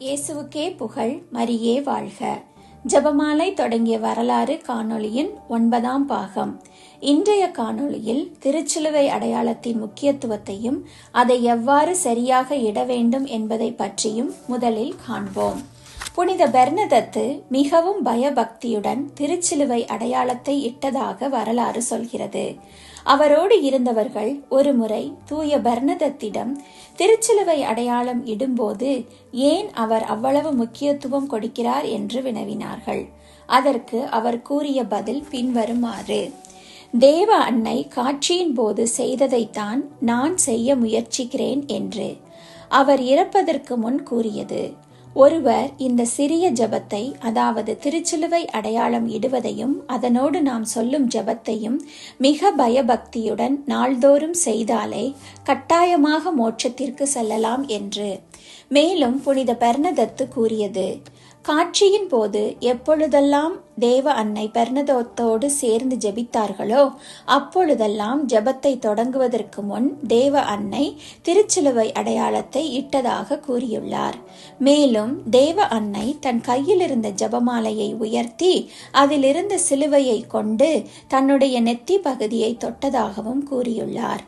இயேசுவுக்கே புகழ் மரியே வாழ்க. ஜெபமாலை தொடங்கிய வரலாறு காணொளியின் ஒன்பதாம் பாகம். இன்றைய காணொளியில் திருச்சிலுவை அடையாளத்தின் முக்கியத்துவத்தையும் அதை எவ்வாறு சரியாக இட வேண்டும் என்பதை பற்றியும் முதலில் காண்போம். புனித பெர்னதத்து மிகவும் பயபக்தியுடன் திருச்சிலுவை அடையாளத்தை இட்டதாக வரலாறு சொல்கிறது. அவரோடு இருந்தவர்கள் ஒருமுறை தூய பர்ணதத்திடம் திருச்சிலுவை அடையாளம் இடும்போது ஏன் அவர் அவ்வளவு முக்கியத்துவம் கொடுக்கிறார் என்று வினவினார்கள். அதற்கு அவர் கூறிய பதில் பின்வருமாறு தேவ அன்னை காட்சியின் போது செய்ததைத்தான் நான் செய்ய முயற்சிக்கிறேன் என்று. அவர் இறப்பதற்கு முன் கூறியது ஒருவர் இந்த சிறிய ஜபத்தை அதாவது திருச்சிலுவை அடையாளம் இடுவதையும் அதனோடு நாம் சொல்லும் ஜபத்தையும் மிக பயபக்தியுடன் நாள்தோறும் செய்தாலே கட்டாயமாக மோட்சத்திற்கு செல்லலாம் என்று. மேலும் புனித பெர்ணதத்து கூறியது காட்சியின் போது எப்பொழுதெல்லாம் தேவ அன்னை பெர்னதோத்தோடு சேர்ந்து ஜெபித்தார்களோ அப்பொழுதெல்லாம் ஜெபத்தை தொடங்குவதற்கு முன் தேவ அன்னை திருச்சிலுவை அடையாளத்தை இட்டதாக கூறியுள்ளார். மேலும் தேவ அன்னை தன் கையில் இருந்த ஜபமாலையை உயர்த்தி அதிலிருந்த சிலுவையை கொண்டு தன்னுடைய நெத்தி பகுதியை தொட்டதாகவும் கூறியுள்ளார்.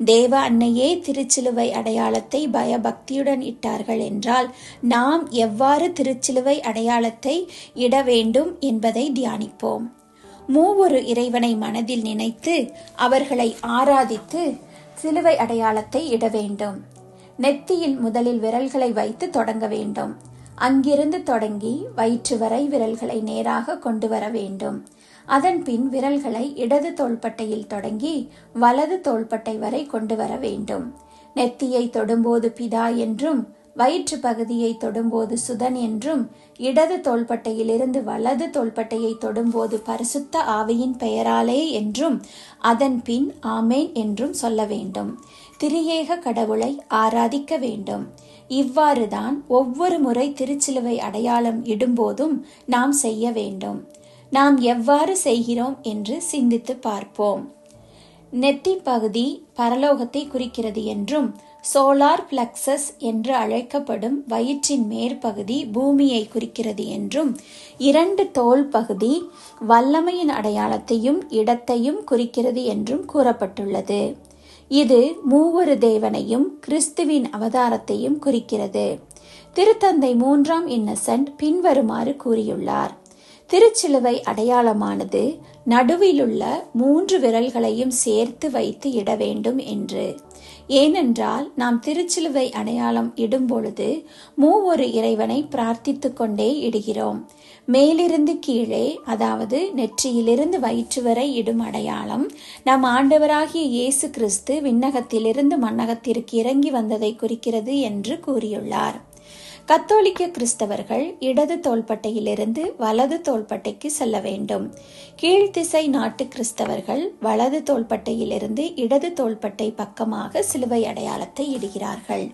தேவ அன்னையே திருச்சிலுவை அடையாளத்தை பயபக்தியுடன் இட்டார்கள் என்றால் நாம் எவ்வாறு திருச்சிலுவை அடையாளத்தை இட வேண்டும் என்பதை தியானிப்போம். மூவொரு இறைவனை மனதில் நினைத்து அவர்களை ஆராதித்து சிலுவை அடையாளத்தை இட வேண்டும். நெத்தியில் முதலில் விரல்களை வைத்து தொடங்க வேண்டும். அங்கிருந்து தொடங்கி வயிற்று வரை விரல்களை நேராக கொண்டு வர வேண்டும். அதன் பின் விரல்களை இடது தோள்பட்டையில் தொடங்கி வலது தோள்பட்டை வரை கொண்டு வர வேண்டும். நெத்தியை தொடும்போது பிதா என்றும் வயிற்று பகுதியை தொடும்போது சுதன் என்றும் இடது தோள்பட்டையிலிருந்து வலது தோள்பட்டையை தொடும்போது பரிசுத்த ஆவியின் பெயராலே என்றும் அதன் பின் ஆமேன் என்றும் சொல்ல வேண்டும். திரியேக கடவுளை ஆராதிக்க வேண்டும். இவ்வாறுதான் ஒவ்வொரு முறை திருச்சிலுவை அடையாளம் இடும்போதும் நாம் செய்ய வேண்டும். நாம் எவ்வாறு செய்கிறோம் என்று சிந்தித்து பார்ப்போம். நெத்தி பகுதி பரலோகத்தை குறிக்கிறது என்றும் சோலார் பிளக்சஸ் என்று அழைக்கப்படும் வயிற்றின் மேற்பகுதி பூமியை குறிக்கிறது என்றும் இரண்டு தோல் பகுதி வல்லமையின் அடையாளத்தையும் இடத்தையும் குறிக்கிறது என்றும் கூறப்பட்டுள்ளது. இது மூவொரு தேவனையும் கிறிஸ்துவின் அவதாரத்தையும் குறிக்கிறது. திருத்தந்தை மூன்றாம் இன்னசென்ட் பின்வருமாறு கூறியுள்ளார். திருச்சிலுவை அடையாளமானது நடுவிலுள்ள மூன்று விரல்களையும் சேர்த்து வைத்து இட வேண்டும் என்று. ஏனென்றால் நாம் திருச்சிலுவை அடையாளம் இடும் பொழுது மூவொரு இறைவனை பிரார்த்தித்து கொண்டே இடுகிறோம். மேலிருந்து கீழே அதாவது நெற்றியிலிருந்து வயிற்று வரை இடும் அடையாளம் நம் ஆண்டவராகிய இயேசு கிறிஸ்து விண்ணகத்திலிருந்து மன்னகத்திற்கு இறங்கி வந்ததை குறிக்கிறது என்று கூறியுள்ளார். கத்தோலிக்க கிறிஸ்தவர்கள் இடது தோள்பட்டையிலிருந்து வலது தோள்பட்டைக்கு செல்ல வேண்டும். கீழ்த்திசை நாட்டு கிறிஸ்தவர்கள் வலது தோள்பட்டையிலிருந்து இடது தோள்பட்டை பக்கமாக சிலுவை அடையாளத்தை இடுகிறார்கள்.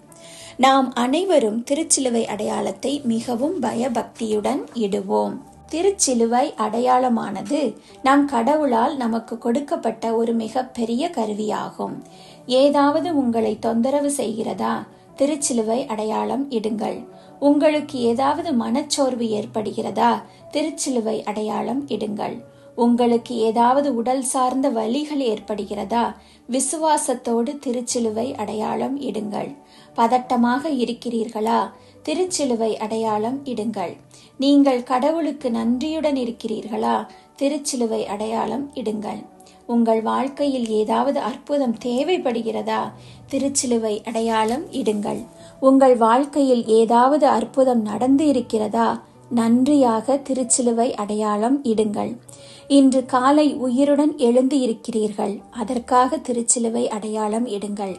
நாம் அனைவரும் திருச்சிலுவை அடையாளத்தை மிகவும் பயபக்தியுடன் இடுவோம். திருச்சிலுவை அடையாளமானது நம் கடவுளால் நமக்கு கொடுக்கப்பட்ட ஒரு மிகப்பெரிய கருவியாகும். ஏதாவது உங்களை தொந்தரவு செய்கிறதா? திருச்சிலுவை அடையாளம் இடுங்கள். உங்களுக்கு ஏதாவது மனச்சோர்வு ஏற்படுகிறதா திருச்சிலுவை அடையாளம் இடுங்கள். உங்களுக்கு ஏதாவது உடல் சார்ந்த வலிகள் ஏற்படுகிறதா விசுவாசத்தோடு திருச்சிலுவை அடையாளம் இடுங்கள். பதட்டமாக இருக்கிறீர்களா திருச்சிலுவை அடையாளம் இடுங்கள். நீங்கள் கடவுளுக்கு நன்றியுடன் இருக்கிறீர்களா திருச்சிலுவை அடையாளம் இடுங்கள். உங்கள் வாழ்க்கையில் ஏதாவது அற்புதம் தேவைப்படுகிறதா? திருச்சிலுவை அடையாளம் இடுங்கள். உங்கள் வாழ்க்கையில் ஏதாவது அற்புதம் நடந்து இருக்கிறதா? நன்றியாக திருச்சிலுவை அடையாளம் இடுங்கள். இன்று காலை உயிருடன் எழுந்து இருக்கிறீர்கள். அதற்காக திருச்சிலுவை அடையாளம் இடுங்கள்.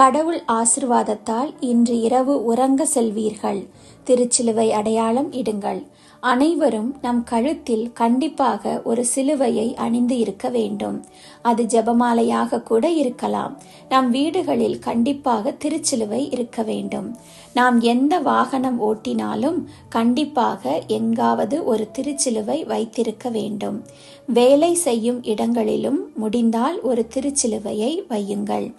கடவுள் ஆசிர்வாதத்தால் இன்று இரவு உறங்க செல்வீர்கள். திருச்சிலுவை அடையாளம் இடுங்கள். அனைவரும் நம் கழுத்தில் கண்டிப்பாக ஒரு சிலுவையை அணிந்து இருக்க வேண்டும். அது ஜெபமாலையாக கூட இருக்கலாம். நம் வீடுகளில் கண்டிப்பாக திருச்சிலுவை இருக்க வேண்டும். நாம் எந்த வாகனம் ஓட்டினாலும் கண்டிப்பாக எங்காவது ஒரு திருச்சிலுவை வைத்திருக்க வேண்டும். வேலை செய்யும் இடங்களிலும் முடிந்தால் ஒரு திருச்சிலுவையை வையுங்கள்.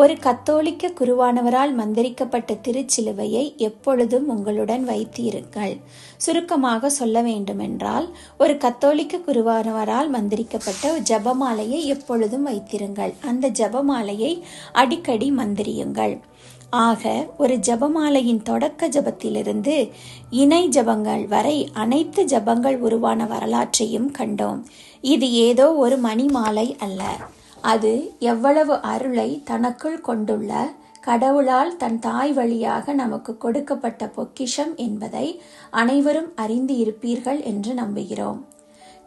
ஒரு கத்தோலிக்க குருவானவரால் மந்திரிக்கப்பட்ட திருச்சிலுவையை எப்பொழுதும் உங்களுடன் வைத்திருங்கள். சுருக்கமாக சொல்ல வேண்டுமென்றால் ஒரு கத்தோலிக்க குருவானவரால் மந்திரிக்கப்பட்ட ஜபமாலையை எப்பொழுதும் வைத்திருங்கள். அந்த ஜபமாலையை அடிக்கடி மந்திரியுங்கள். ஆக ஒரு ஜபமாலையின் தொடக்க ஜபத்திலிருந்து இணை ஜபங்கள் வரை அனைத்து ஜபங்கள் உருவான வரலாற்றையும் கண்டோம். இது ஏதோ ஒரு மணி மாலை அல்ல. அது எவ்வளவு அருளை தனக்குள் கொண்டுள்ள கடவுளால் தன் தாய் வழியாக நமக்கு கொடுக்கப்பட்ட பொக்கிஷம் என்பதை அனைவரும் அறிந்து இருப்பீர்கள் என்று நம்புகிறோம்.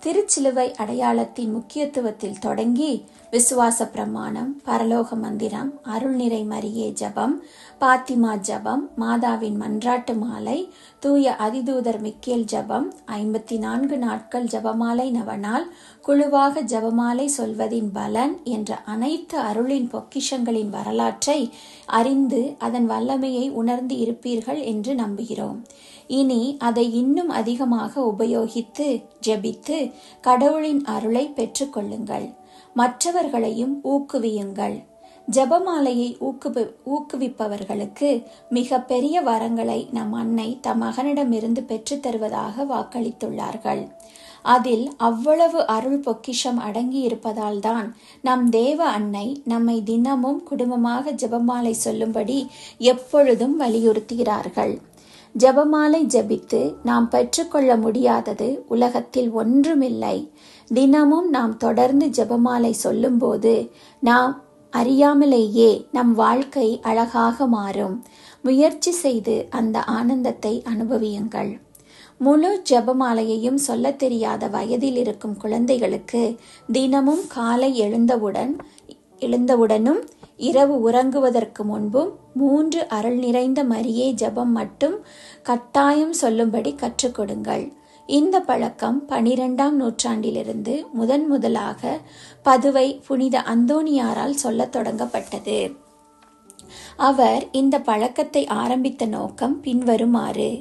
திருச்சிலுவை அடையாளத்தின் முக்கியத்துவத்தில் தொடங்கி விசுவாச பிரமாணம் பரலோக மந்திரம் அருள்நிறை மரியே ஜபம் பாத்திமா ஜபம் மாதாவின் மன்றாட்டு மாலை தூய அதிதூதர் மிக்கேல் ஜபம் ஐம்பத்தி நான்கு நாட்கள் ஜபமாலை நவனால் குழுவாக ஜபமாலை சொல்வதின் பலன் என்ற அனைத்து அருளின் பொக்கிஷங்களின் வரலாற்றை அறிந்து அதன் வல்லமையை உணர்ந்து இருப்பீர்கள் என்று நம்புகிறோம். இனி அதை இன்னும் அதிகமாக உபயோகித்து ஜெபித்து கடவுளின் அருளை பெற்றுக்கொள்ளுங்கள். மற்றவர்களையும் ஊக்குவியுங்கள். ஜபமாலையை ஊக்குவி ஊக்குவிப்பவர்களுக்கு மிக பெரிய வரங்களை நம் அன்னை தம் மகனிடமிருந்து பெற்றுத் தருவதாக வாக்களித்துள்ளார்கள். அதில் அவ்வளவு அருள் பொக்கிஷம் அடங்கி இருப்பதால் தான் நம் தேவ அன்னை நம்மை தினமும் குடும்பமாக ஜபமாலை சொல்லும்படி எப்பொழுதும் வலியுறுத்துகிறார்கள். ஜபமாலை ஜபித்து நாம் பெற்றுக்கொள்ள முடியாதது உலகத்தில் ஒன்றுமில்லை. தினமும் நாம் தொடர்ந்து ஜபமாலை சொல்லும்போது நாம் அறியாமலேயே நம் வாழ்க்கை அழகாக மாறும். முயற்சி செய்து அந்த ஆனந்தத்தை அனுபவியுங்கள். முழு ஜபமாலையையும் சொல்லத் தெரியாத வயதில் இருக்கும் குழந்தைகளுக்கு தினமும் காலை எழுந்தவுடன் எழுந்தவுடனும் இரவு உறங்குவதற்கு முன்பும் மூன்று அருள் நிறைந்த மரியே ஜபம் மட்டும் கட்டாயம் சொல்லும்படி கற்றுக்கொடுங்கள். இந்த பழக்கம் பனிரெண்டாம் நூற்றாண்டிலிருந்து முதன் முதலாக பதுவை புனித அந்தோணியாரால் சொல்லத் தொடங்கப்பட்டது. அவர் இந்த பழக்கத்தை ஆரம்பித்த நோக்கம் பின்வருமாறு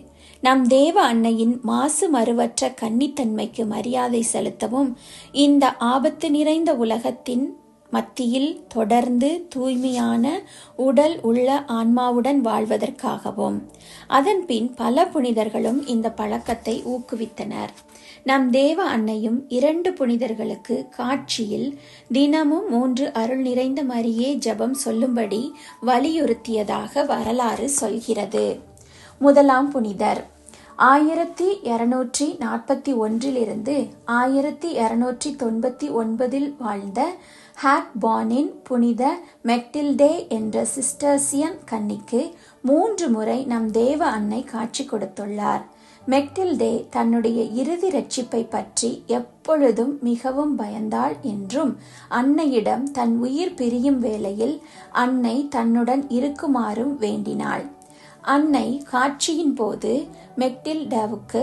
நம் தேவ அன்னையின் மாசு மறுவற்ற கன்னித்தன்மைக்கு மரியாதை செலுத்தவும் இந்த ஆபத்து நிறைந்த உலகத்தின் மத்தியில் தொடர்ந்து தூய்மையான உடல் உள்ள ஆன்மாவுடன் வாழ்வதற்காகவும் அதன்பின் பல புனிதர்களும் இந்த பழக்கத்தை ஊக்குவித்தனர். நம் தேவ அன்னையும் இரண்டு புனிதர்களுக்கு காட்சியில் தினமும் மூன்று அருள் நிறைந்த மரியே ஜபம் சொல்லும்படி வலியுறுத்தியதாக வரலாறு சொல்கிறது. முதலாம் புனிதர். ஆயிரத்தி இரநூற்றி நாற்பத்தி ஒன்றிலிருந்து ஆயிரத்தி இரநூற்றி தொண்பத்தி ஒன்பதில் வாழ்ந்த ஹாக்பானின் புனித மெக்டில்டே என்ற சிஸ்டர்சியன் கன்னிக்கு மூன்று முறை நம் தேவ அன்னை காட்சி கொடுத்துள்ளார். மெக்டில்டே தன்னுடைய இறுதி ரட்சிப்பை பற்றி எப்பொழுதும் மிகவும் பயந்தாள் என்றும் அன்னையிடம் தன் உயிர் பிரியும் வேளையில் அன்னை தன்னுடன் இருக்குமாறும் வேண்டினாள். அன்னை காட்சியின் போது மெக்டில்டாவுக்கு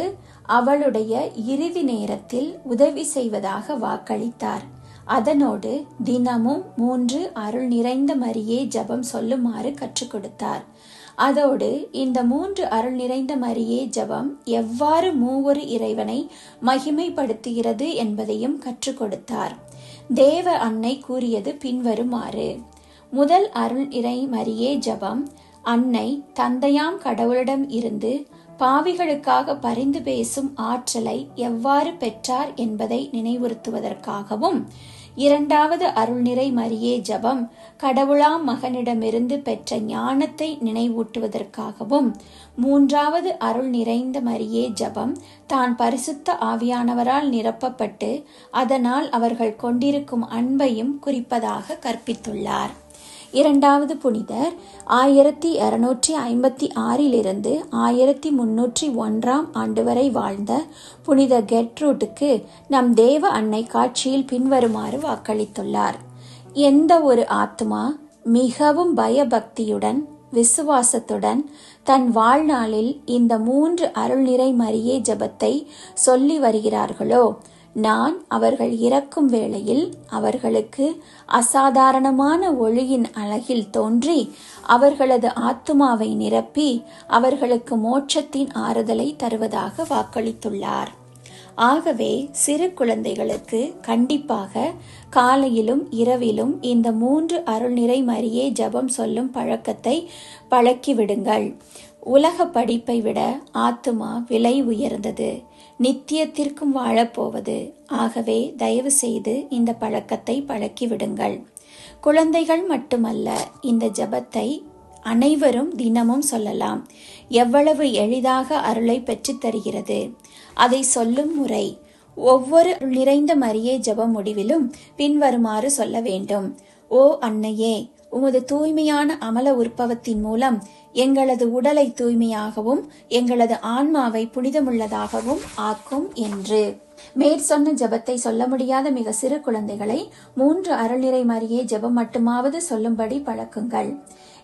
அவளுடைய இறுதி நேரத்தில் உதவி செய்வதாக வாக்களித்தார். அதனோடு தினமும் மூன்று அருள் நிறைந்த மரியே ஜபம் சொல்லுமாறு கற்றுக் கொடுத்தார். அதோடு இந்த மூன்று அருள் நிறைந்த மரியே ஜபம் எவ்வாறு மூவொரு இறைவனை மகிமைப்படுத்துகிறது என்பதையும் கற்றுக் கொடுத்தார். தேவ அன்னை கூறியது பின்வருமாறு. முதல் அருள் இறை மரியே ஜபம் அன்னை தந்தையாம் கடவுளிடம் இருந்து பாவிகளுக்காக பரிந்து பேசும் ஆற்றலை எவ்வாறு பெற்றார் என்பதை நினைவுறுத்துவதற்காகவும் இரண்டாவது அருள்நிறை மரியே ஜபம் கடவுளாம் மகனிடமிருந்து பெற்ற ஞானத்தை நினைவூட்டுவதற்காகவும் மூன்றாவது அருள் நிறைந்த மரியே ஜபம் தான் பரிசுத்த ஆவியானவரால் நிரப்பப்பட்டு அதனால் அவர்கள் கொண்டிருக்கும் அன்பையும் குறிப்பதாக கற்பித்துள்ளார். இரண்டாவது புனிதர் ஆயிரத்தி இருநூற்றி ஐம்பத்தி ஆறிலிருந்து ஆயிரத்தி முன்னூற்றி ஒன்றாம் ஆண்டு வரை வாழ்ந்த புனித கெட்ரூட்டுக்கு நம் தேவ அன்னை காட்சியில் பின்வருமாறு வாக்களித்துள்ளார். எந்த ஒரு ஆத்மா மிகவும் பயபக்தியுடன் விசுவாசத்துடன் தன் வாழ்நாளில் இந்த மூன்று அருள்நிறை மரியே ஜபத்தை சொல்லி வருகிறார்களோ நான் அவர்கள் இறக்கும் வேளையில் அவர்களுக்கு அசாதாரணமான ஒளியின் அழகில் தோன்றி அவர்களது ஆத்துமாவை நிரப்பி அவர்களுக்கு மோட்சத்தின் ஆறுதலை தருவதாக வாக்களித்துள்ளார். ஆகவே சிறு குழந்தைகளுக்கு கண்டிப்பாக காலையிலும் இரவிலும் இந்த மூன்று அருள்நிறை மரியே ஜபம் சொல்லும் பழக்கத்தை பழக்கிவிடுங்கள். உலக படிப்பை விட ஆத்துமா விலை உயர்ந்தது. நித்தியத்திற்கும் வாழப்போவது. ஆகவே தயவு செய்து இந்த பழக்கத்தை பழக்கிவிடுங்கள். குழந்தைகள் மட்டுமல்ல இந்த ஜபத்தை அனைவரும் தினமும் சொல்லலாம். எவ்வளவு எளிதாக அருளை பெற்றுத் தருகிறது. அதை சொல்லும் முறை ஒவ்வொரு நிறைந்த மரியே ஜப முடிவிலும் பின்வருமாறு சொல்ல வேண்டும். ஓ அன்னையே உமது தூய்மையான அமல உற்பவத்தின் மூலம் எங்களது உடலை தூய்மையாகவும் எங்களது ஆன்மாவை புனிதமுள்ளதாகவும் ஆக்கும் என்று. மேற்சொன்ன ஜபத்தை சொல்ல முடியாத மிக சிறு குழந்தைகளை மூன்று அருள்நிறை மரியே ஜபம் மட்டுமாவது சொல்லும்படி பழக்குங்கள்.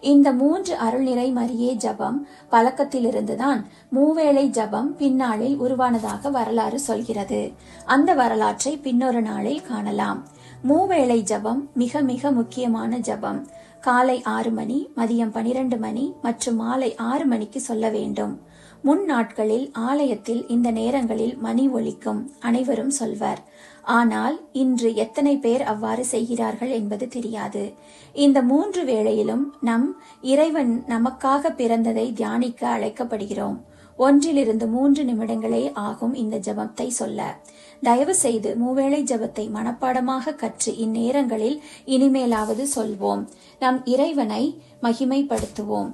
இந்த மூன்று அருள்நிறை மரியே ஜபம் பழக்கத்திலிருந்துதான் மூவேளை ஜபம் பின்னாளில் உருவானதாக வரலாறு சொல்கிறது. அந்த வரலாற்றை பின்னொரு நாளில் காணலாம். மூவேளை ஜபம் மிக மிக முக்கியமான ஜபம். காலை ஆறு மணி மதியம் பனிரெண்டு மணி மற்றும் மாலை ஆறு மணிக்கு சொல்ல வேண்டும். முன் நாட்களில் ஆலயத்தில் இந்த நேரங்களில் மணி ஒழிக்கும் அனைவரும் சொல்வர். ஆனால் இன்று எத்தனை பேர் அவ்வாறு செய்கிறார்கள் என்பது தெரியாது. இந்த மூன்று வேளையிலும் நம் இறைவன் நமக்காக பிறந்ததை தியானிக்க அழைக்கப்படுகிறோம். ஒன்றிலிருந்து மூன்று நிமிடங்களே ஆகும் இந்த ஜபத்தை சொல்ல. தயவு செய்து மூவேளை ஜபத்தை மனப்பாடமாக கற்று இந்நேரங்களில் இனிமேலாவது சொல்வோம். நம் இறைவனை மகிமைப்படுத்துவோம்.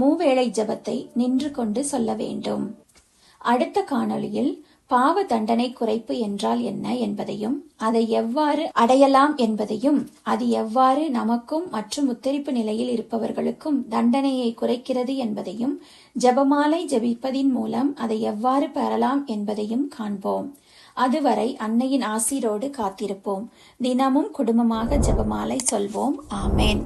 மூவேளை ஜபத்தை நின்று கொண்டு சொல்ல வேண்டும். அடுத்த காணொளியில் பாவ தண்டனை குறைப்பு என்றால் என்ன என்பதையும் அதை எவ்வாறு அடையலாம் என்பதையும் அது எவ்வாறு நமக்கும் மற்றும் உத்தரிப்பு நிலையில் இருப்பவர்களுக்கும் தண்டனையை குறைக்கிறது என்பதையும் ஜபமாலை ஜபிப்பதின் மூலம் அதை எவ்வாறு பெறலாம் என்பதையும் காண்போம். அதுவரை அன்னையின் ஆசீரோடு காத்திருப்போம். தினமும் குடும்பமாக ஜபமாலை சொல்வோம். ஆமேன்.